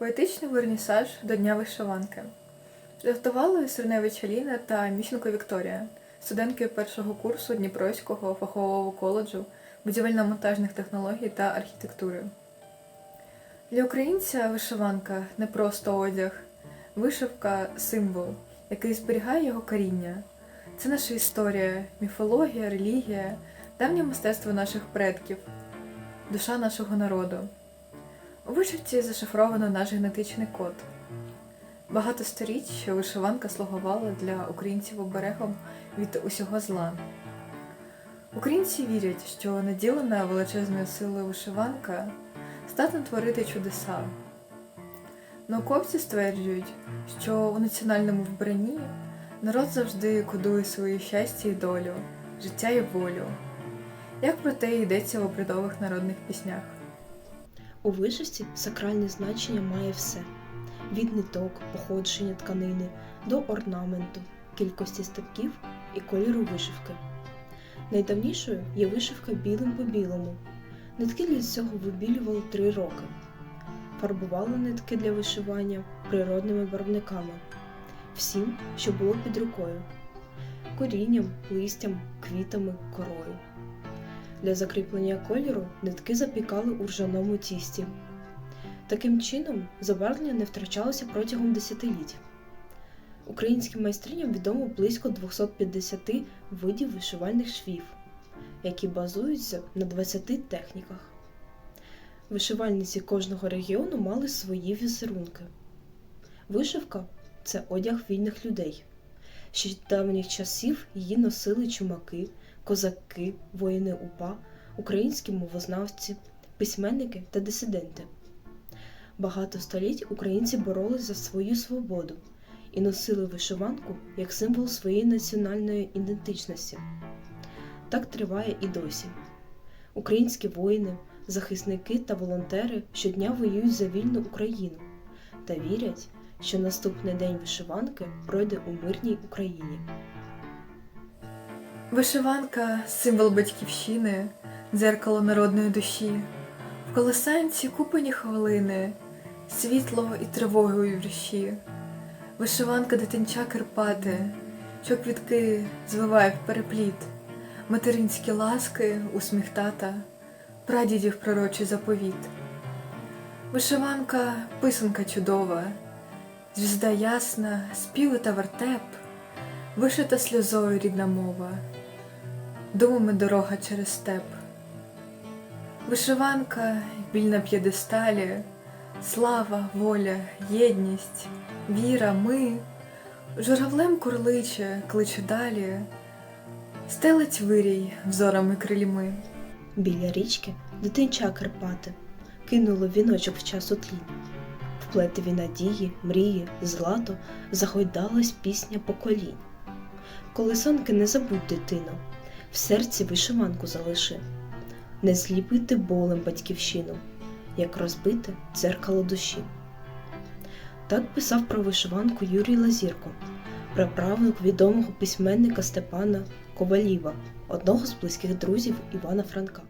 Поетичний вернісаж до Дня вишиванки. Жартували Сирневич Аліна та Міщенко Вікторія, студентки першого курсу Дніпровського фахового коледжу будівельно-монтажних технологій та архітектури. Для українця вишиванка не просто одяг, вишивка символ, який зберігає його коріння. Це наша історія, міфологія, релігія, давнє мистецтво наших предків, душа нашого народу. У вишивці зашифровано наш генетичний код. Багато століть вишиванка слугувала для українців оберегом від усього зла. Українці вірять, що наділена величезною силою вишиванка здатна творити чудеса. Науковці стверджують, що у національному вбранні народ завжди кодує своє щастя і долю, життя і волю, як про те йдеться в обрядових народних піснях. У вишивці сакральне значення має все: від ниток, походження тканини до орнаменту, кількості статків і кольору вишивки. Найдавнішою є вишивка білим по білому. Нитки для цього вибілювали три роки. Фарбували нитки для вишивання природними барвниками, всім, що було під рукою, корінням, листям, квітами, корою. Для закріплення кольору нитки запікали у ржаному тісті. Таким чином, забарвлення не втрачалося протягом десятиліть. Українським майстриням відомо близько 250 видів вишивальних швів, які базуються на 20 техніках. Вишивальниці кожного регіону мали свої візерунки. Вишивка це одяг вільних людей. Ще з давніх часів її носили чумаки, козаки, воїни УПА, українські мовознавці, письменники та дисиденти. Багато століть українці боролись за свою свободу і носили вишиванку як символ своєї національної ідентичності. Так триває і досі. Українські воїни, захисники та волонтери щодня воюють за вільну Україну та вірять, що наступний день вишиванки пройде у мирній Україні. Вишиванка символ батьківщини, дзеркало народної душі, в колесанці купані хвилини, світло і тривоги у вірші. Вишиванка дитинча Карпати, що квітки звиває в перепліт, материнські ласки, усміх тата, прадідів пророчий заповіт. Вишиванка писанка чудова, звізда ясна, співи та вертеп, вишита сльозою рідна мова, думами дорога через степ. Вишиванка, біль на п'єдесталі, слава, воля, єдність, віра, ми, журавлем курличе, кличе далі, стелить вирій взорами крильми. Біля річки дитинча Карпати кинуло віночок в час тлі. В плетеві надії, мрії, злато загойдалась пісня поколінь. Колесонки не забудь, дитино, в серці вишиванку залиши, не зліпити болем батьківщину, як розбите дзеркало душі. Так писав про вишиванку Юрій Лазірко, праправник відомого письменника Степана Коваліва, одного з близьких друзів Івана Франка.